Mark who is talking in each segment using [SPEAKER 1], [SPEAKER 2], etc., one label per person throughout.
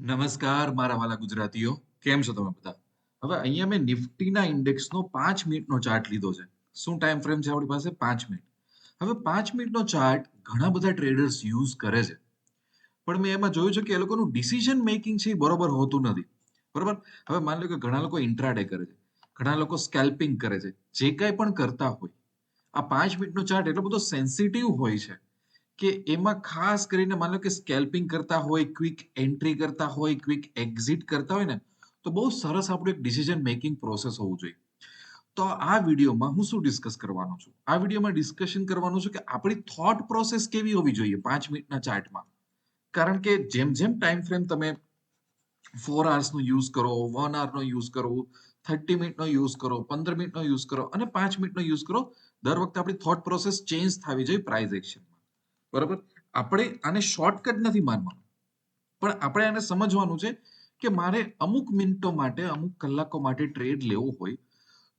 [SPEAKER 1] નમસ્કાર, મારા વાલા ગુજરાતીઓ. કેમ છો તમે બધા? હવે અહીંયા મેં નિફ્ટીના ઇન્ડેક્સનો પાંચ મિનિટનો ચાર્ટ લીધો છે. શું ટાઈમ ફ્રેમ છે આપણી પાસે? પાંચ મિનિટ. હવે પાંચ મિનિટનો ચાર્ટ ઘણા બધા ટ્રેડર્સ યુઝ કરે છે. પણ મેં એમાં જોયું છે કે એ લોકોનું ડિસિઝન મેકિંગ છે એ બરોબર હોતું નથી. બરોબર? હવે માની લો કે ઘણા લોકો ઇન્ટ્રાડે કરે છે. ઘણા લોકો સ્કેલ્પિંગ કરે છે. જે કાંઈ પણ કરતા હોય. આ પાંચ મિનિટનો ચાર્ટ એટલો બધો સેન્સિટિવ હોય છે. કે એમાં ખાસ કરીને માની લો કે સ્કેલ્પિંગ કરતા હોય ક્વિક એન્ટ્રી કરતા હોય ક્વિક એક્ઝિટ કરતા હોય ને, તો બહુ સરસ આપણું એક ડિસિઝન મેકિંગ પ્રોસેસ હોવું જોઈએ. તો આ વિડીયોમાં હું શું ડિસ્કસ કરવાનો છું? આ વિડીયોમાં ડિસ્કશન કરવાનું છું કે આપણી થોટ પ્રોસેસ કેવી હોવી જોઈએ પાંચ મિનિટના ચાર્ટમાં. કારણ કે જેમ જેમ ટાઈમ ફ્રેમ તમે ફોર આવર્સનો યુઝ કરો વન આવરનો યુઝ કરો થર્ટી મિનિટનો યુઝ કરો, પંદર મિનિટનો યુઝ કરો અને પાંચ મિનિટનો યુઝ કરો, દર વખતે આપણી થોટ પ્રોસેસ ચેન્જ થવી જોઈએ પ્રાઇઝ એક્શનમાં બરાબર? આપણે આને શોર્ટકટ નથી માનવાનું પણ આપણે આને સમજવાનું છે કે મારે અમુક મિનિટો માટે, અમુક કલાકો માટે ટ્રેડ લેવો હોય,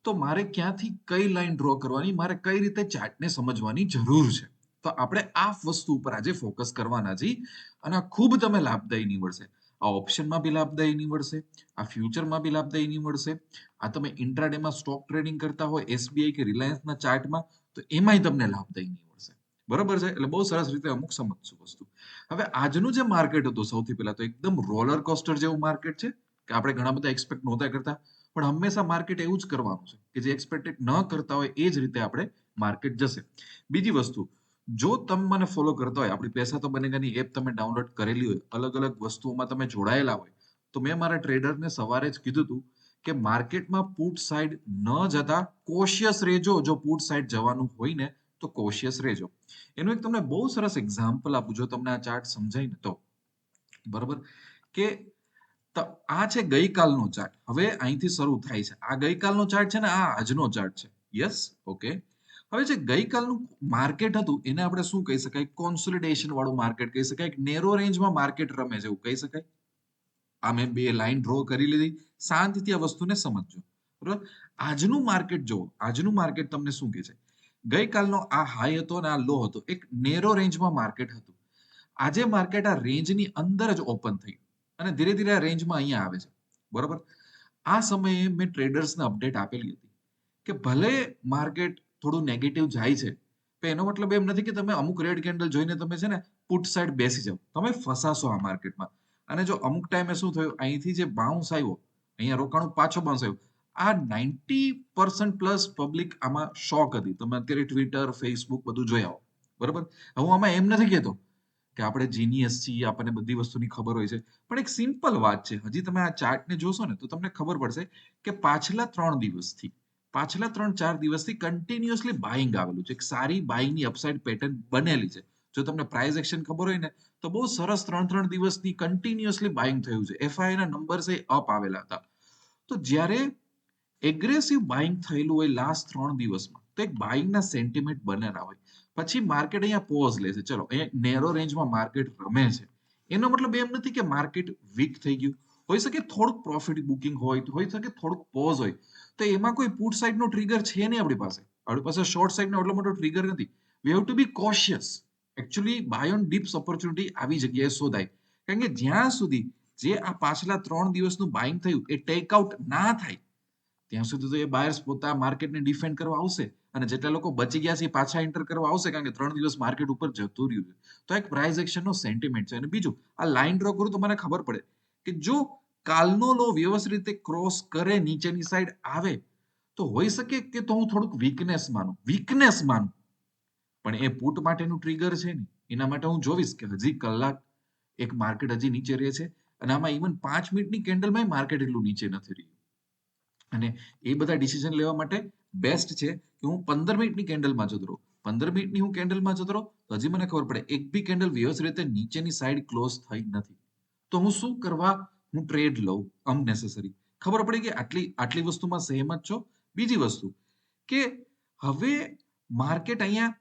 [SPEAKER 1] તો મારે ક્યાંથી કઈ લાઈન ડ્રો કરવાની, મારે કઈ રીતે ચાર્ટને સમજવાની જરૂર છે? તો આપણે આ વસ્તુ ઉપર આજે ફોકસ કરવાના છીએ અને આ ખૂબ તમે લાભદાયી નીવડશે. આ ઓપ્શનમાં બી લાભદાયી નીવડશે, આ ફ્યુચરમાં બી લાભદાયી નીવડશે. આ તમે ઇન્ટ્રાડેમાં સ્ટોક ટ્રેડિંગ કરતા હોય એસબીઆઈ કે રિલાયન્સના ચાર્ટમાં તો એમાંય તમને લાભદાયી નીવડશે. બરોબર છે? એટલે બહુ સરસ રીતે અમુક સમજશું વસ્તુ. હવે આજનું જે માર્કેટ હતું, સૌથી પહેલા તો એકદમ રોલર કોસ્ટર જેવું માર્કેટ છે, કે આપણે ઘણા બધા એક્સપેક્ટ નહોતા કરતા, પણ હંમેશા માર્કેટ એવું જ કરવાનું છે, કે જે એક્સપેક્ટેડ ન કરતા હોય એ જ રીતે આપણે માર્કેટ જશે. બીજી વસ્તુ, જો તમે મને ફોલો કરતા હોય, આપણી પૈસા તો બનેગાની એપ તમે ડાઉનલોડ કરેલી હોય, અલગ અલગ વસ્તુઓમાં તમે જોડાયેલા હોય, તો મેં મારા ટ્રેડરને સવારે જ કીધું હતું કે માર્કેટમાં પુટ સાઈડ ન જતા કોશિયસ રહેજો જો પુટ સાઈડ જવાનું હોય ને તો કોશિયસ રહેજો. એનું એક તમને બહુ સરસ એક્ઝામ્પલ આપું, જો તમને આ ચાર્ટ સમજાય ને તો. બરોબર? કે આ છે ગઈકાલનો ચાર્ટ હવે અહીંથી શરૂ થાય છે. આ ગઈકાલનો ચાર્ટ છે ને, આ આજનો ચાર્ટ છે. યસ ઓકે હવે જે ગઈકાલનું માર્કેટ હતું, એને આપણે શું કહી શકાય? કોન્સોલિડેશન વાળું માર્કેટ કહી શકાય? નેરો રેન્જમાં માર્કેટ રમે છે એવું કહી શકાય? આ મેં બે લાઈન ડ્રો કરી લીધી. શાંતિથી આ વસ્તુને સમજજો. બરોબર? આજનું માર્કેટ જો આજનું માર્કેટ તમને શું કહે છે? ગઈકાલનો આ હાઈ હતો અને આ લો હતો, એક નેરો રેન્જમાં માર્કેટ હતું. આજે માર્કેટ આ રેન્જની અંદર જ ઓપન થયું અને ધીરે ધીરે આ રેન્જમાં અહીંયા આવે છે. બરોબર? આ સમયે મેં ટ્રેડર્સને અપડેટ આપેલી હતી કે ભલે માર્કેટ થોડું નેગેટિવ જાય છે, પણ એનો મતલબ એમ નથી કે તમે અમુક રેડ કેન્ડલ જોઈને તમે છે ને પુટ સાઈડ બેસી જાઓ. તમે ફસાશો આ માર્કેટમાં અને જો અમુક ટાઈમે શું થયું? અહીંથી જે બાઉન્સ આવ્યો, અહીંયા રોકાણું પાછો બાઉન્સ આવ્યો. આ નાઇન્ટી પર્સન્ટ પ્લસ પબ્લિક આમાં શોક હતી. તમે અત્યારે ટ્વિટર ફેસબુક બધું જોઈ આવો. બરાબર? હું આમાં એમ નથી કહેતો કે આપણે જીનિયસ છીએ, આપણને બધી વસ્તુની ખબર હોય છે. પણ એક સિમ્પલ વાત છે. હજી તમે આ ચાર્ટને જોશો ને, તો તમને ખબર પડશે કે પાછલા ત્રણ દિવસથી, પાછલા ત્રણ ચાર દિવસથી કન્ટિન્યુઅસલી બાઇંગ આવેલું છે. એક સારી બાઇંગની અપસાઇડ પેટર્ન બનેલી છે. જો તમને પ્રાઇસ એક્શન ખબર હોય ને, તો બહુ સરસ ત્રણ ત્રણ દિવસની કન્ટિન્યુઅસલી બાઇંગ થયું છે. એફઆઈ ના નંબર્સ એ અપ આવેલા હતા. તો જ્યારે એગ્રેસિવ બાઇંગ થયેલું હોય લાસ્ટ ત્રણ દિવસમાં, તો એક બાઇંગના સેન્ટિમેન્ટ બનેલા હોય. પછી માર્કેટ અહીંયા પોઝ લે છે. ચલો, અહીંયા નેરો રેન્જમાં માર્કેટ રમે છે. એનો મતલબ એમ નથી કે માર્કેટ વીક થઈ ગયું. હોઈ શકે થોડુંક પ્રોફિટ બુકિંગ હોય હોઈ શકે થોડુંક પોઝ હોય. તો એમાં કોઈ પુટ સાઇડનો ટ્રિગર છે નહીં આપણી પાસે. આપણી પાસે શોર્ટ સાઇડનો એટલો મોટો ટ્રિગર નથી. We have to be cautious actually buy on dips opportunity આવી જગ્યાએ શોધાય. કારણ કે જ્યાં સુધી જે આ પાછલા ત્રણ દિવસનું બાઇંગ થયું, એ ટેક આઉટ ના થાય ત્યાં સુધી તો એ બાયર્સ પોતા માર્કેટને ડિફેન્ડ કરવા આવશે અને જેટલા લોકો બચી ગયા છે પાછા એન્ટર કરવા આવશે કારણ કે ત્રણ દિવસ માર્કેટ ઉપર જતું રહ્યું છે. તો એક પ્રાઇસ એક્શનનો સેન્ટિમેન્ટ છે. અને બીજું, આ લાઇન ડ્રો કરું તો મને ખબર પડે કે જો કાલનો લો વ્યવસ્થિત રીતે ક્રોસ કરે, નીચેની સાઈડ આવે, તો હોઈ શકે કે તો હું થોડુંક વીકનેસ માનું. વીકનેસ માનું. પણ એ પુટ માટેનું ટ્રિગર છે ને એના માટે હું જોઈશ કે હજી કલાક એક માર્કેટ હજી નીચે રહે છે અને આમાં ઇવન પાંચ મિનિટની કેન્ડલમાં માર્કેટ એટલું નીચે નથી રહ્યું. અને એ બધા ડિસિઝન લેવા માટે બેસ્ટ છે કે હું પંદર મિનિટની કેન્ડલમાં જતો રહું પંદર મિનિટની હું કેન્ડલમાં જતો રહું તો હજી મને ખબર પડે, એક બી કેન્ડલ વ્યવસ્થિત રીતે નીચેની સાઈડ ક્લોઝ થઈ નથી. તો હું શું કરવા? હું ટ્રેડ લઉં અનનેસેસરી ખબર પડી કે આટલી આટલી વસ્તુમાં સહેમત છો? બીજી વસ્તુ, કે હવે માર્કેટ અહીંયા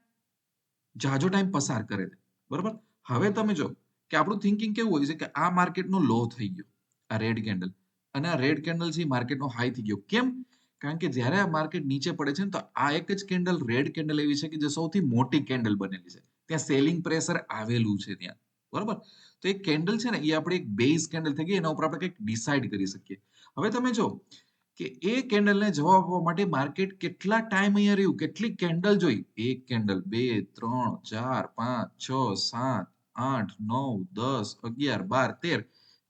[SPEAKER 1] જાજો ટાઈમ પસાર કરે છે. બરોબર? હવે તમે જો, કે આપણું થિંકિંગ કેવું હોય છે કે આ માર્કેટનો લો થઈ ગયો, આ રેડ કેન્ડલ અને આ રેડ કેન્ડલ છે માર્કેટનો હાઈ થઈ ગયો. કેમ? કારણ કે જ્યારે આ માર્કેટ નીચે પડે છે ને, તો આ એક જ કેન્ડલ રેડ કેન્ડલ એવી છે કે જે સૌથી મોટી કેન્ડલ બનેલી છે. ત્યાં સેલિંગ પ્રેશર આવેલું છે ત્યાં. બરોબર? તો એ કેન્ડલ છે ને, એ આપણે એક બેઝ કેન્ડલ થઈ ગઈ, એના ઉપર આપણે કંઈક ડિસાઇડ કરી શકીએ. હવે તમે જો કે એ કેન્ડલને જવાબ આપવા માટે માર્કેટ કેટલા ટાઈમ અહીંયા રહ્યું? કેટલી કેન્ડલ જોઈ? એક કેન્ડલ બે, ત્રણ, ચાર, પાંચ, છ, સાત, આઠ, નવ, દસ, અગિયાર, બાર, તેર.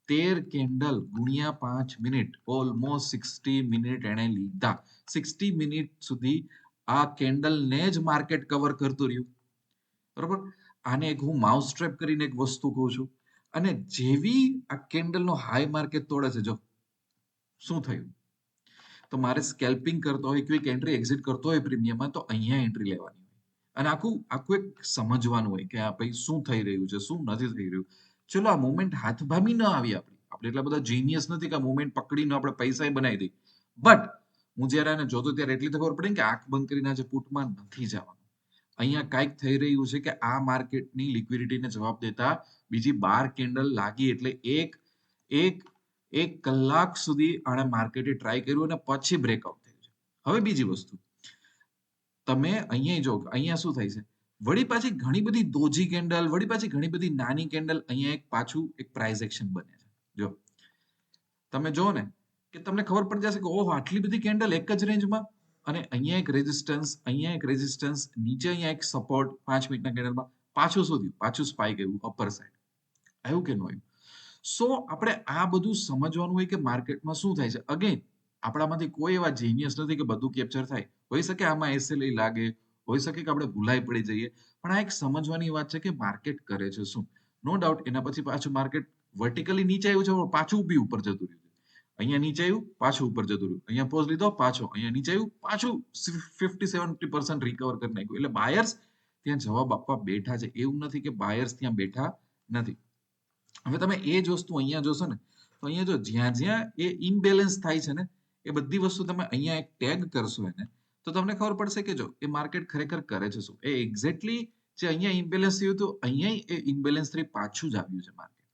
[SPEAKER 1] તેર કેન્ડલ ગુણ્યા પાંચ મિનિટ ઓલમોસ્ટ સિક્સટી મિનિટ એણે લીધા. સિક્સટી મિનિટ સુધી આ કેન્ડલને જ માર્કેટ કવર કરતું રહ્યું. બરોબર? આને એક હું માઉસ ટ્રેપ કરીને એક વસ્તુ કહું છું. અને જેવી આ કેન્ડલનો હાઈ માર્કેટ તોડે છે, જો, શું થયું? તો મારે સ્કેલ્પિંગ કરતો હોય ક્વિક એન્ટ્રી એક્ઝિટ કરતો હોય પ્રીમિયમમાં, તો અહીંયા એન્ટ્રી લેવાની અને આખું આખું એક સમજવાનું હોય કે આ ભાઈ શું થઈ રહ્યું છે, શું નથી થઈ રહ્યું. ચલો, આ મુવમેન્ટ હાથ ભામી ન આવી આપણી. આપણે એટલા બધા જીનિયસ નથી કે આ મુવમેન્ટ પકડીને આપણે પૈસા બનાવી દઈએ. બટ હું જ્યારે આને જોતો ત્યારે એટલી ખબર પડે કે આંખ બંધ કરીને આજે પુટમાં નથી જવાનું. અહીંયા કાંઈક થઈ રહ્યું છે કે આ માર્કેટની લિક્વિડિટીને જવાબ દેતા બીજી બાર કેન્ડલ લાગી એટલે એક એક એક કલાક સુધી આણે માર્કેટે ટ્રાય કર્યું અને પછી બ્રેકઆઉટ થયું છે. હવે બીજી વસ્તુ. તમે અહીંયા જો, અહીંયા શું થાય છે? વળી પાછી ઘણી બધી દોજી કેન્ડલ, વળી પાછી ઘણી બધી નાની કેન્ડલ અહીંયા એક પાછું એક પ્રાઇઝ એક્શન બને છે. જો, તમે જો ને કે તમને ખબર પડી જશે કે ઓહો, આટલી બધી કેન્ડલ એક જ રેન્જમાં અને અહીંયા એક રેઝિસ્ટન્સ અહીંયા એક રેઝિસ્ટન્સ નીચે અહીંયા એક સપોર્ટ પાંચ મિનિટના કેન્ડલમાં પાછું શું થયું? પાછું સ્પાઈક આવ્યું અપર સાઈડ આવ્યું કે ન આવ્યું? સો આપણે આ બધું સમજવાનું હોય કે માર્કેટમાં શું થાય છે? અગેન આપણામાંથી કોઈ એવા જીનિયસ નથી કે બધું કેપ્ચર થાય. હોઈ શકે આમાં એસએલઈ લાગે હોઈ શકે કે આપણે ભૂલાઈ પડી જઈએ. પણ આ એક સમજવાની વાત છે કે માર્કેટ કરે છે શું? નો ડાઉટ એના પછી પાછું માર્કેટ વર્ટિકલી નીચે આવ્યું છે પાછું બી ઉપર જતું રહ્યું છે. અહીંયા નીચે આવ્યું, પાછું ઉપર જતું રહ્યું. અહીંયા પોઝ લીધો, પાછો. અહીંયા નીચે આવ્યું, પાછું ફિફ્ટી સેવન્ટી પર્સન્ટ રિકવર કરી નાખ્યું. એટલે બાયર્સ ત્યાં જવાબ આપવા બેઠા છે. એવું નથી કે બાયર્સ ત્યાં બેઠા નથી. હવે તમે એ જ વસ્તુ અહીંયા જોશો ને, તો અહીંયા જો જ્યાં જ્યાં એ ઇમ્બેલેન્સ થાય છે ને, એ બધી વસ્તુ તમે અહીંયા એક ટેગ કરશો એને તો તમને ખબર પડશે કે જો, એ માર્કેટ ખરેખર કરે છે શું? એ એક્ઝેક્ટલી જે અહીંયા ઇમ્બેલેન્સ થયું હતું, અહીંયા એ ઇમ્બેલેન્સથી પાછું જ આવ્યું છે માર્કેટ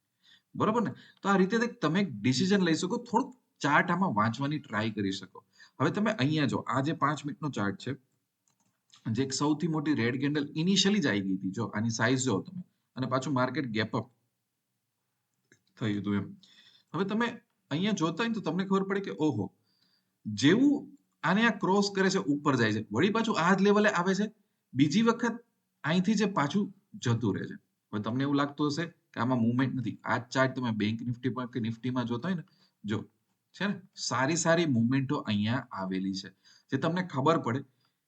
[SPEAKER 1] બરોબર ને? તો આ રીતે તમે એક ડિસિઝન લઈ શકો, થોડુંક ચાર્ટ આમાં વાંચવાની ટ્રાય કરી શકો. હવે તમે અહીંયા જો, આ જે પાંચ મિનિટનો ચાર્ટ છે, જે એક સૌથી મોટી રેડ કેન્ડલ ઇનિશિયલી જ આવી ગઈ હતી, જો, આની સાઇઝ જો તમે, અને પાછું માર્કેટ ગેપ અપ થયું હતું એમ. હવે તમે અહીંયા જોતા હોય તો તમને ખબર પડે કે, ઓહો, જેવું આને આ ક્રોસ કરે છે, ઉપર જાય છે. વળી પાછું આ જ લેવલે આવે છે. બીજી વખત અહીંથી જે પાછું જતું રહે છે. હવે તમને એવું લાગતું હશે કે આમાં મુવમેન્ટ નથી. આ ચાર્ટ તમે બેંક નિફ્ટી કે નિફ્ટીમાં જોતો હોય ને, જો, છે ને? સારી સારી મુવમેન્ટો અહીંયા આવેલી છે. જે તમને ખબર પડે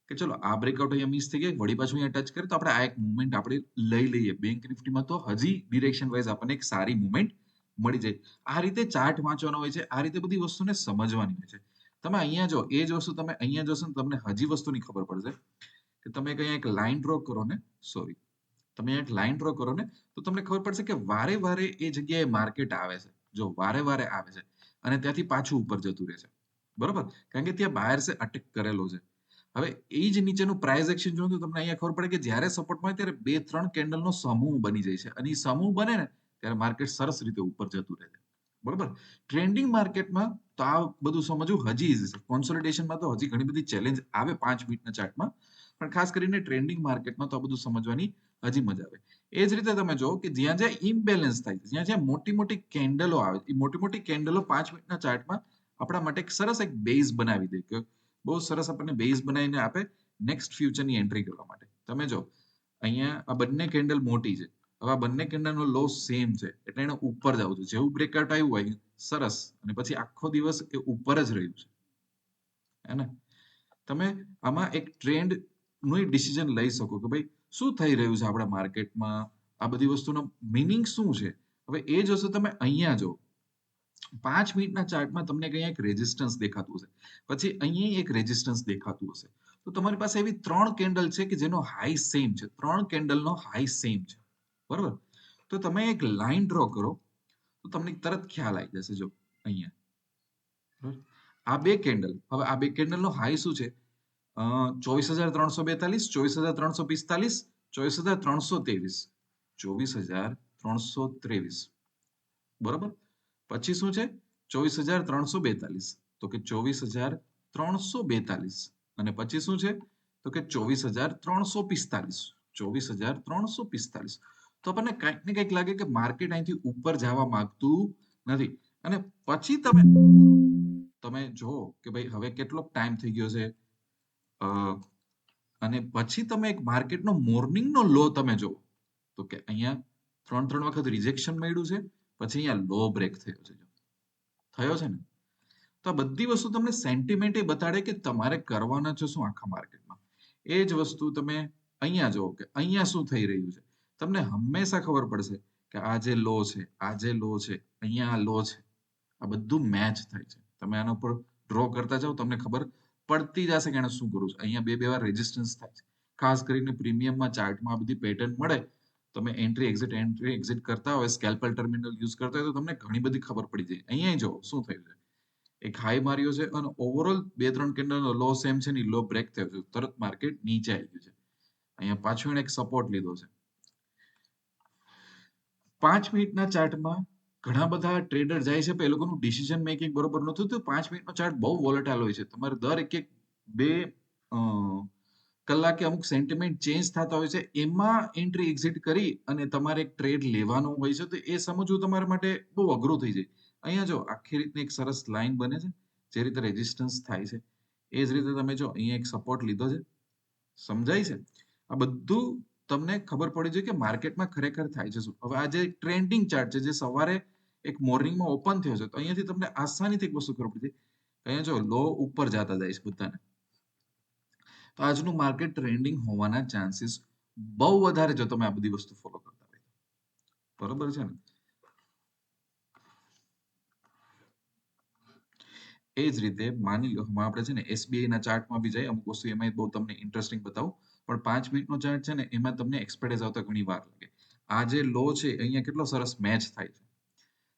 [SPEAKER 1] કે ચલો, આ બ્રેકઆઉટ અહીંયા મિસ થઈ ગઈ, વળી પાછું અહીંયા ટચ કરે તો આપણે આ એક મુવમેન્ટ આપણે લઈ લઈએ. બેંક નિફ્ટીમાં તો હજી ડિરેક્શન વાઇઝ આપણને એક સારી મુવમેન્ટ મળી જાય. આ રીતે ચાર્ટ વાંચવાનો હોય છે, આ રીતે બધી વસ્તુને સમજવાની હોય છે. તમે અહીંયા જો, એ જોશો તમે, અહીંયા જોશો તમને હજી વસ્તુની ખબર પડશે કે તમે અહીંયા એક લાઈન ડ્રો કરો ને સોરી તમે એક લાઈન ડ્રો કરો ને, તો તમને ખબર પડશે કે વારે વારે એ જગ્યાએ માર્કેટ આવે છે. જો, વારે વારે આવે છે અને ત્યાંથી પાછું ઉપર જતું રહે છે. બરોબર? કારણ કે ત્યાં બાયર્સે અટેક કરેલો છે. હવે એ જ નીચેનું પ્રાઇસ એક્શન જોયું તો તમને અહીંયા ખબર પડે કે જ્યારે સપોર્ટ મળે ત્યારે બે, ત્રણ કેન્ડલનો સમૂહ બની જાય છે. અને એ સમૂહ બને ને, ત્યારે માર્કેટ સરસ રીતે ઉપર જતું રહે છે. બરોબર? ટ્રેન્ડિંગ માર્કેટમાં તો આ બધું સમજવું હજી કોન્સોલિડેશનમાં તો હજી ઘણી બધી ચેલેન્જ આવે પાંચ મિનિટના ચાર્ટમાં પણ ખાસ કરીને ટ્રેન્ડિંગ માર્કેટમાં તો આ બધું સમજવાની હજી મજા આવે. એ જ રીતે તમે જો કે જ્યાં જ્યાં ઇમ્બેલેન્સ થાય છે, જ્યાં જ્યાં મોટી મોટી કેન્ડલો આવે એ મોટી મોટી કેન્ડલો પાંચ મિનિટના ચાર્ટમાં આપણા માટે એક સરસ એક બેઝ બનાવી દે કે બહુ સરસ આપણને બેઝ બનાવીને આપે નેક્સ્ટ ફ્યુચરની એન્ટ્રી કરવા માટે. તમે જો અહીંયા આ બંને કેન્ડલ મોટી છે. હવે આ બંને કેન્ડલનો લો સેમ છે. એટલે એને ઉપર જવું છે. જેવું બ્રેકઆઉટ આવ્યું હોય સરસ. અને પછી આખો દિવસ એ ઉપર જ રહ્યું છે. હે ને? તમે આમાં એક ટ્રેન્ડનું ડિસિઝન લઈ શકો કે ભાઈ, શું થઈ રહ્યું છે આપણા માર્કેટમાં આ બધી વસ્તુનો મિનિંગ શું છે? હવે એ જોશો તમે અહીંયા જો પાંચ મિનિટના ચાર્ટમાં તમને અહીંયા એક રેઝિસ્ટન્સ દેખાતું હશે. પછી અહીંયા એક રેઝિસ્ટન્સ દેખાતું હશે. તો તમારી પાસે એવી ત્રણ કેન્ડલ છે કે જેનો હાઈ સેમ છે. ત્રણ કેન્ડલનો હાઈ સેમ છે. બરોબર? તો તમે એક લાઈન ડ્રો કરો. તો તમને તરત ખ્યાલ આવી જશે જો અહીંયા. આ બે કેન્ડલ હવે આ બે કેન્ડલનો હાઈ શું છે? ચોવીસ હજાર ત્રણસો બેતાલીસ ચોવીસ હજાર ત્રણસો પિસ્તાલીસ ચોવીસ હજાર ત્રણસો ત્રેવીસ ચોવીસ હજાર ત્રણસો ત્રેવીસ. બરોબર? પછી શું છે? ચોવીસ હજાર ત્રણસો બેતાલીસ તો કે ચોવીસ હજાર ત્રણસો બેતાલીસ. અને પછી શું છે? તો કે ચોવીસ હજાર ત્રણસો પિસ્તાલીસ ચોવીસ હજાર ત્રણસો પિસ્તાલીસ. તો આપણને કંઈક ને કંઈક લાગે કે માર્કેટ અહીંથી ઉપર જવા માંગતું નથી. અને પછી તમે તમે જો કે ભાઈ હવે કેટલો ટાઈમ થઈ ગયો છે. અને પછી તમે એક માર્કેટનો મોર્નિંગનો લો તમે જો તો કે અહીંયા ત્રણ ત્રણ વખત રિજેક્શન મળ્યું છે, પછી અહીંયા લો બ્રેક થયો છે. થયો છે ને? તો આ બધી વસ્તુ તમને સેન્ટિમેન્ટ એ બતાડે કે તમારે કરવાના છે શું આખા માર્કેટમાં એ જ વસ્તુ તમે અહીંયા જુઓ કે અહીંયા શું થઈ રહ્યું છે. તમને હંમેશા ખબર પડશે કે આ જે લો છે, આ જે લો છે, અહીંયા આ લો છે. આ બધું મેચ થાય છે. તમે આના ઉપર ડ્રો કરતા જાઓ, તમને ખબર પડતી જશે કે એને શું કરવું છે. અહીંયા બે બે વાર રેઝિસ્ટન્સ થાય છે. ખાસ કરીને પ્રીમિયમમાં ચાર્ટમાં આ બધી પેટર્ન મળે. તમે એન્ટ્રી એક્ઝિટ એન્ટ્રી એક્ઝિટ કરતા હોય સ્કેલ્પલ ટર્મિનલ યુઝ કરતા હોય, તો તમને ઘણી બધી ખબર પડી જાય. અહીંયા જો શું થયું છે? એક હાઈ માર્યો છે અને ઓવરઓલ બે, ત્રણ કેન્ડલનો લો સેમ છે ને લો બ્રેક થયો છે. તરત માર્કેટ નીચે આવી ગયું છે. અહીંયા પાછું એને એક સપોર્ટ લીધો છે. પાંચ મિનિટના ચાર્ટમાં ઘણા બધા ટ્રેડર જાય છે એ લોકોનું ડિસિઝન મેકિંગ બરોબર નથી તો પાંચ મિનિટનો ચાર્ટ બહુ વોલેટાઇલ હોય છે. તમારે દર એક એક બે કલાકે અમુક સેન્ટિમેન્ટ ચેન્જ થતા હોય છે, એમાં એન્ટ્રી એક્ઝિટ કરી અને તમારે એક ટ્રેડ લેવાનો હોય છે, તો એ સમજવું તમારા માટે બહુ અઘરું થઈ જાય. અહીંયા જો આખી રીતની એક સરસ લાઈન બને છે, જે રીતે રેઝિસ્ટન્સ થાય છે. એ જ રીતે તમે જો અહીંયા એક સપોર્ટ લીધો છે, સમજાય છે? આ બધું તમને ખબર પડી જોઈએ કે માર્કેટમાં ખરેખર થાય છે શું? હવે આ જે ટ્રેન્ડિંગ ચાર્ટ છે, જે સવારે એક મોર્નિંગમાં ઓપન થયો છે, તો અહીંયાથી તમને આસાનીથી એક વસ્તુ ખબર પડી અહીંયા જો લો ઉપર જતા જાય છે બધાને. તો આજનું માર્કેટ ટ્રેન્ડિંગ હોવાના ચાન્સીસ બહુ વધારે જો તમે આ બધી વસ્તુ ફોલો કરતા હોય બરોબર છે ને? એ જ રીતે માની લો આપણે છે ને એસબીઆઈ ના ચાર્ટમાં બી જાય અમુક વસ્તુ એમાં બહુ તમને ઇન્ટરેસ્ટિંગ બતાવું. પણ પાંચ મિનિટનો ચાર્ટ છે ને, એમાં તમને એક્સપર્ટેજ આવતા ઘણી વાર લાગે. આ જે લો છે, અહીંયા કેટલો સરસ મેચ થાય છે.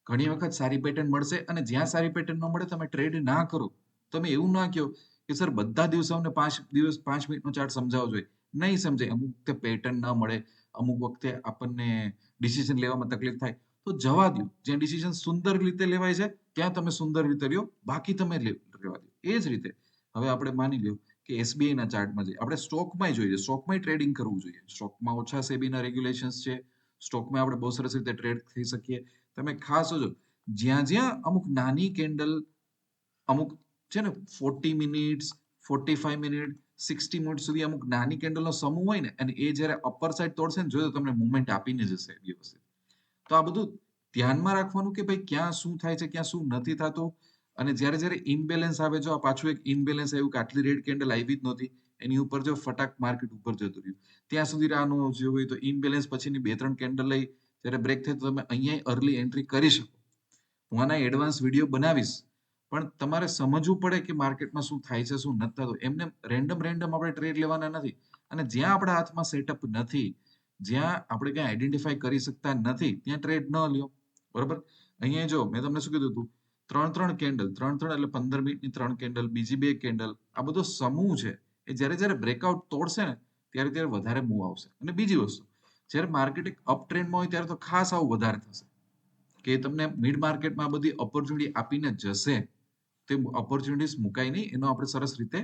[SPEAKER 1] ઘણી વખત સારી પેટર્ન મળશે અને જ્યાં સારી પેટર્ન ન મળે, તમે ટ્રેડ ના કરો. તમે એવું ના કહો કે, સર, બધા દિવસો અમને પાંચ દિવસ, પાંચ મિનિટનો ચાર્ટ સમજાવવો જોઈએ નહીં સમજાય. અમુક વખતે પેટર્ન ના મળે, અમુક વખતે આપણને ડિસિઝન લેવામાં તકલીફ થાય. તો જવા દો જ્યાં ડિસિઝન સુંદર રીતે લેવાય છે, ત્યાં તમે સુંદર રીતે લ્યો બાકી તમે લે- રહેવા દો એ જ રીતે. હવે આપણે માની લ્યો કે એસબીઆઈના ચાર્ટમાં જઈએ. આપણે સ્ટોકમાં જોઈએ. સ્ટોકમાં ટ્રેડિંગ કરવું જોઈએ. સ્ટોકમાં ઓછા સેબીના રેગ્યુલેશન્સ છે. સ્ટોકમાં આપણે બહુ સરસ રીતે ટ્રેડ થઈ શકીએ. તમે ખાસ જો જ્યાં જ્યાં અમુક નાની કેન્ડલ અમુક છે ને forty minutes forty five minute sixty minute સુધી અમુક નાની કેન્ડલનો સમૂહ હોય ને, અને એ જ્યારે અપર સાઈડ તોડશે ને જોયો તમને મુવમેન્ટ આપીને જશે વ્યવસ્થિત તો આ બધું ધ્યાનમાં રાખવાનું કે ભાઈ ક્યાં શું થાય છે, ક્યાં શું નથી થતું. અને જ્યારે જ્યારે ઇનબેલેન્સ આવે જો આ પાછું એક ઇનબેલેન્સ આવ્યું કે આટલી રેડ કેન્ડલ આવી જ નહોતી. એની ઉપર જો ફટાક માર્કેટ ઉપર જતું રહ્યું. ત્યાં સુધી આનું જોયું હોય તો ઇનબેલેન્સ પછીની બે ત્રણ કેન્ડલ લઈ, જ્યારે બ્રેક થાય તો તમે અહીંયા અર્લી એન્ટ્રી કરી શકો. હું આના એડવાન્સ વીડિયો બનાવીશ. પણ તમારે સમજવું પડે કે માર્કેટમાં શું થાય છે, શું નથી થતું. એમને રેન્ડમ રેન્ડમ આપણે ટ્રેડ લેવાના નથી. અને જ્યાં આપણા હાથમાં સેટઅપ નથી, જ્યાં આપણે ક્યાં આઈડેન્ટિફાઈ કરી શકતા નથી, ત્યાં ટ્રેડ ન લ્યો. બરોબર? અહીંયા જો, મેં તમને શું કીધું હતું? ત્રણ ત્રણ કેન્ડલ ત્રણ ત્રણ એટલે પંદર મિનિટની ત્રણ કેન્ડલ બીજી બે કેન્ડલ આ બધો સમૂહ છે એ જ્યારે જ્યારે બ્રેકઆઉટ તોડશે ને ત્યારે ત્યારે વધારે મૂવ આવશે. અને બીજી વસ્તુ, જ્યારે માર્કેટ એક અપ ટ્રેન્ડમાં હોય ત્યારે તો ખાસ આવું વધારે થશે. કે તમને મિડ માર્કેટમાં બધી ઓપોર્ચ્યુનિટી આપીને જશે, તે ઓપોર્ચ્યુનિટીઝ મુકાય નહીં, એનો આપણે સરસ રીતે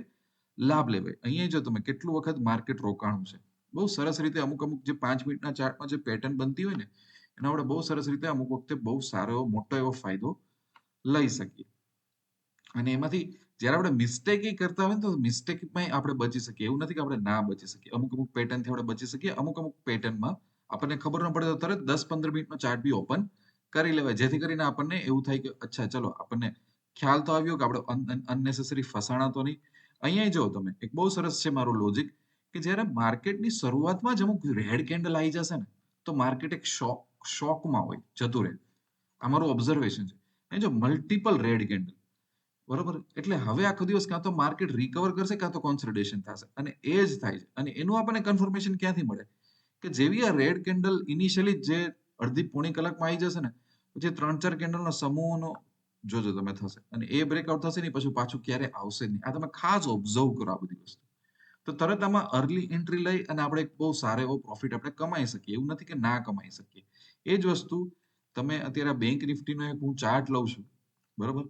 [SPEAKER 1] લાભ લેવાય. અહીંયા જો તમે કેટલું વખત માર્કેટ રોકાણું છે, બહુ સરસ રીતે અમુક અમુક જે પાંચ મિનિટના ચાર્ટમાં જે પેટર્ન બનતી હોય ને, એનો આપણે બહુ સરસ રીતે અમુક વખતે બહુ સારો એવો, મોટો એવો ફાયદો લઈ શકીએ. અને એમાંથી જ્યારે આપણે મિસ્ટેક કરતા હોય ને તો મિસ્ટેકમાં આપણે બચી શકીએ. એવું નથી કે આપણે ના બચી શકીએ. અમુક અમુક પેટર્નથી આપણે બચી શકીએ. અમુક અમુક પેટર્નમાં આપણને ખબર ન પડે તો તરત દસ પંદર મિનિટનો ચાર્ટ બી ઓપન કરી લેવાય. જેથી કરીને આપણને એવું થાય કે અચ્છા, ચલો, આપણને ખ્યાલ તો આવ્યો કે આપણે અનનેસેસરી ફસાણા તો નહીં. અહીંયા જો તમે, એક બહુ સરસ છે મારું લોજિક કે જ્યારે માર્કેટની શરૂઆતમાં જ અમુક રેડ કેન્ડલ આવી જશે ને, તો માર્કેટ એક શોક શોકમાં હોય, જતું રહે. આ મારું ઓબ્ઝર્વેશન છે. એ જો મલ્ટિપલ રેડ કેન્ડલ બરોબર? એટલે હવે આખો દિવસ કાં તો માર્કેટ રિકવર કરશે, કાં તો કોન્સોલિડેશન થશે. અને એ જ થાય છે. અને એનું આપણને કન્ફર્મેશન ક્યાંથી મળે? કે જેવી આ રેડ કેન્ડલ ઇનિશિયલી જે અડધી પોણી કલાકમાં આવી જશે ને, પછી ત્રણ ચાર કેન્ડલનો સમૂહનો જોજો તમે થશે. અને એ બ્રેકઆઉટ થશે નહીં, પછી પાછું ક્યારે આવશે નહીં. આ તમે ખાસ ઓબ્ઝર્વ કરો આ બધી વસ્તુ. તો તરત આમાં અર્લી એન્ટ્રી લઈ અને આપણે બહુ સારો એવો પ્રોફિટ આપણે કમાઈ શકીએ. એવું નથી કે ના કમાઈ શકીએ. એ જ વસ્તુ તમે અત્યારે બેંક નિફ્ટીનો એક હું ચાર્ટ લઉં છું. બરોબર?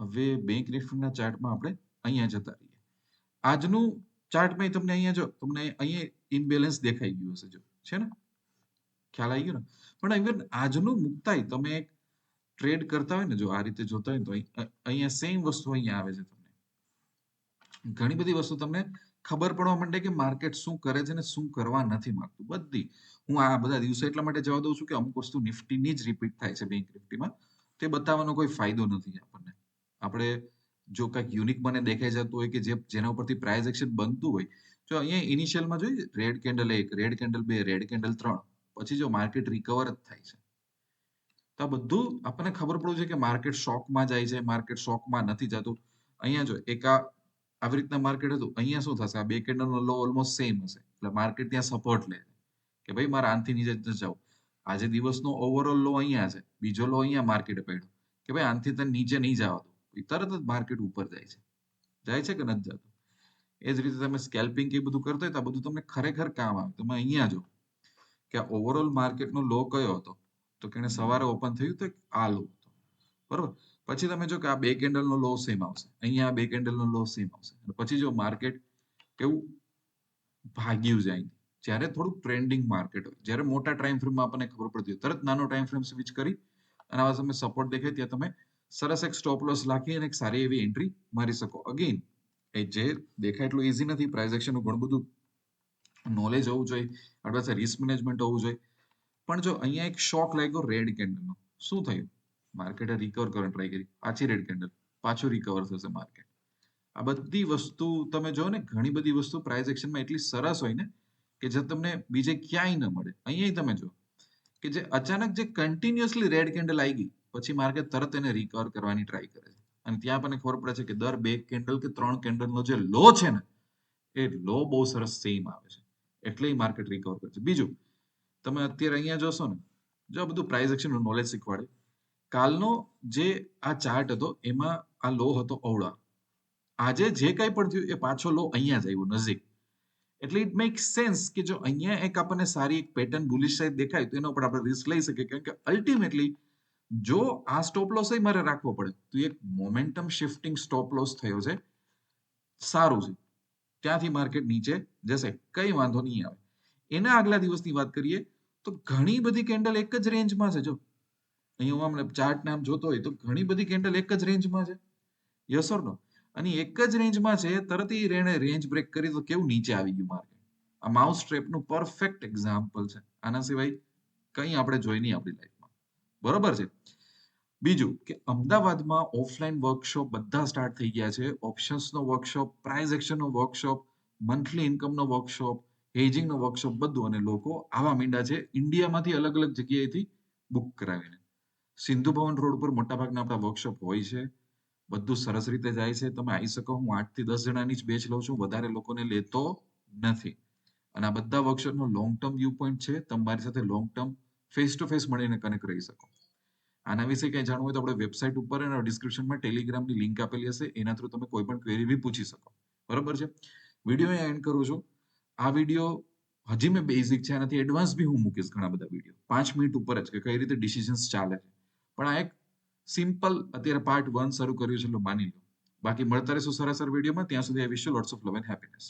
[SPEAKER 1] હવે બેંક નિફ્ટીના ચાર્ટમાં આપણે અહીંયા જતા રહીએ. આજનું ચાર્ટમાં તમને અહીંયા જો, તમને અહીંયા ઇનબેલેન્સ દેખાઈ ગયું હશે જો. છે ને? ખ્યાલ આવી ગયો ને? પણ ઇવન આજનું મુક્તાઈ તમે ટ્રેડ કરતા હોય ને, જો આ રીતે જોતા હોય તો અહીં- અહીંયા સેમ વસ્તુ અહીંયા આવે છે તમને. ઘણી બધી વસ્તુ તમને ખબર પડવા માંડે કે માર્કેટ શું કરે છે ને શું કરવા નથી માંગતું. બધી. હું આ બધા દિવસો એટલા માટે જવા દઉં છું કે અમુક વસ્તુ નિફ્ટીની જ રિપીટ થાય છે બેંક નિફ્ટીમાં. તે બતાવવાનો કોઈ ફાયદો નથી આપણને. આપણે જો કંઈક યુનિક મને દેખાઈ જતું હોય કે જે, જેના ઉપરથી પ્રાઇસ એક્શન બનતું હોય, જો અહીંયા ઇનિશિયલમાં જોઈએ રેડ કેન્ડલ એક રેડ કેન્ડલ બે રેડ કેન્ડલ ત્રણ, પછી જો માર્કેટ રિકવર જ થાય છે. તો આ બધું આપણને ખબર પડવું છે કે માર્કેટ શોકમાં જાય છે માર્કેટ શોકમાં નથી જતું. અહીંયા જો એક આ આવી રીતના માર્કેટ હતું, અહીંયા શું થશે? આ બે કેન્ડલનો લો ઓલમોસ્ટ સેમ હશે. એટલે માર્કેટ ત્યાં સપોર્ટ લે કે ભાઈ, મારે આનથી નીચે ન જાઉં આજે દિવસનો ઓવરઓલ લો અહીંયા છે. બીજો લો અહીંયા માર્કેટે પડ્યો. કે ભાઈ આનથી તને નીચે નહીં જવા દો. તરત જ માર્કેટ ઉપર જાય છે. જાય છે કે નથી જતું? એ જ રીતે તમે સ્કેલ્પિંગ કે બધું કરતા હોય તો આ બધું તમને ખરેખર કામ આવે. તમે અહીંયા જો કે આ ઓવરઓલ માર્કેટનો લો કયો હતો? તો કે સવારે ઓપન થયું તો આ લો હતો. બરોબર? પછી તમે જો કે આ બે કેન્ડલનો લો સેમ આવશે. અહીંયા બે કેન્ડલનો લો સેમ આવશે. અને પછી જો માર્કેટ કેવું ભાગ્યું જાય. જ્યારે થોડુંક ટ્રેન્ડિંગ માર્કેટ હોય. જ્યારે મોટા ટાઈમ ફ્રેમમાં આપણને ખબર પડતી હોય. તરત નાનો ટાઈમ ફ્રેમ સ્વિચ કરી અને આવા તમે સપોર્ટ દેખાય ત્યાં તમે સરસ એક સ્ટોપ લોસ રાખી અને એક સારી એવી એન્ટ્રી મારી શકો. અગેન એ જે દેખાય એટલું ઇઝી નથી. પ્રાઇઝ એક્શનનું ઘણું બધું નોલેજ હોવું જોઈએ. આપણી પાસે રિસ્ક મેનેજમેન્ટ હોવું જોઈએ. પણ જો અહીંયા એક શોક લાગ્યો રેડ કેન્ડલનો શું થયું? માર્કેટે રિકવર કરવાની ટ્રાય કરી. પાછી રેડ કેન્ડલ પાછું રિકવર થશે માર્કેટ આ બધી વસ્તુ તમે જો ને, ઘણી બધી વસ્તુ પ્રાઇસ એક્શનમાં એટલી સરસ હોય ને, કે જે તમને બીજે ક્યાંય ન મળે. અહીંયા તમે જો કે જે અચાનક જે કન્ટિન્યુઅસલી રેડ કેન્ડલ આવી ગઈ, પછી માર્કેટ તરત એને રિકવર કરવાની ટ્રાય કરે છે. અને ત્યાં આપણને ખબર પડે છે કે દર બે કેન્ડલ કે ત્રણ કેન્ડલનો જે લો છે ને, એ લો બહુ સરસ સેમ આવે છે. એટલે માર્કેટ રિકવર કરે છે. બીજું, તમે અત્યારે અહીંયા જોશો ને, જો બધું પ્રાઇઝ એક્શનનું નોલેજ શીખવાડે કાલનો જે આ ચાર્ટ હતો, એમાં આ લો હતો અવળા. આજે જે કંઈ પણ થયું, એ પાછો લો અહીંયા જ આવ્યો, નજીક. એટલે ઇટ મેક સેન્સ કે જો અહીંયા એક આપણને સારી એક પેટર્ન બુલિશ સાઈડ દેખાય, તો એના ઉપર આપણે રિસ્ક લઈ શકીએ. કારણ કે અલ્ટિમેટલી જો આ સ્ટોપ લોસ મારે રાખવો પડે, તો એક મોમેન્ટમ શિફ્ટિંગ સ્ટોપ લોસ થયો છે. સારું છે. ત્યાંથી માર્કેટ નીચે જશે. કઈ વાંધો નહીં આવે. એના આગલા દિવસની વાત કરીએ, તો ઘણી બધી કેન્ડલ એક જ રેન્જમાં છે. જો અહીંયા હું અમને ચાર્ટ નામ જોતો હોય તો ઘણી બધી કેન્ડલ એક જ રેન્જમાં છે. યસ ઓર નો અને એક જ રેન્જમાં છે, તરત એ રેણે રેન્જ બ્રેક કરી તો કેવું નીચે આવી ગયું માર્કેટ આ માઉસ ટ્રેપનું પરફેક્ટ એક્ઝામ્પલ છે. આના સિવાય કંઈ આપણે જોઈ નહીં આપણી લાઈફમાં બરોબર છે? બીજું કે અમદાવાદમાં ઓફલાઈન વર્કશોપ બધા સ્ટાર્ટ થઈ ગયા છે. ઓપ્શન્સનો વર્કશોપ પ્રાઇઝ એક્શનનો વર્કશોપ મંથલી ઇન્કમનો વર્કશોપ હેજિંગનો વર્કશોપ બધું અને લોકો આવા મીંડા છે. ઇન્ડિયામાંથી અલગ અલગ જગ્યાએથી બુક કરાવીને. સિંધુ ભવન રોડ પર મોટાભાગના આપણા વર્કશોપ હોય છે. બધું સરસ રીતે જાય છે. તમે આવી શકો. હું આઠથી દસ જણાની જ બેચ લઉં છું. વધારે લોકોને લેતો નથી. અને આ બધા વર્કશોપનો લોંગ ટર્મ વ્યૂ પોઈન્ટ છે. તમારી સાથે long term face to face મળીને કનેક્ટ રહી શકો. આના વિશે કંઈ જાણવું હોય તો આપણે વેબસાઇટ ઉપર અને ડિસ્ક્રિપ્શનમાં ટેલિગ્રામની લિંક આપેલી હશે. એના થ્રુ તમે કોઈ પણ ક્વેરી બી પૂછી શકો. બરોબર છે? વીડિયો એન્ડ કરું છું. આ વીડિયો હજી મેં બેઝિક છે. આનાથી એડવાન્સ બી હું મૂકીશ ઘણા બધા વીડિયો પાંચ મિનિટ ઉપર જ કે કઈ રીતે ડિસિઝન્સ ચાલે છે. પણ આ એક સિમ્પલ અત્યારે પાર્ટ વન શરૂ કર્યું છે, એટલે માની લો. બાકી મળતા રહેશું સરાસર વિડીયોમાં ત્યાં સુધી આ wish lots of love and happiness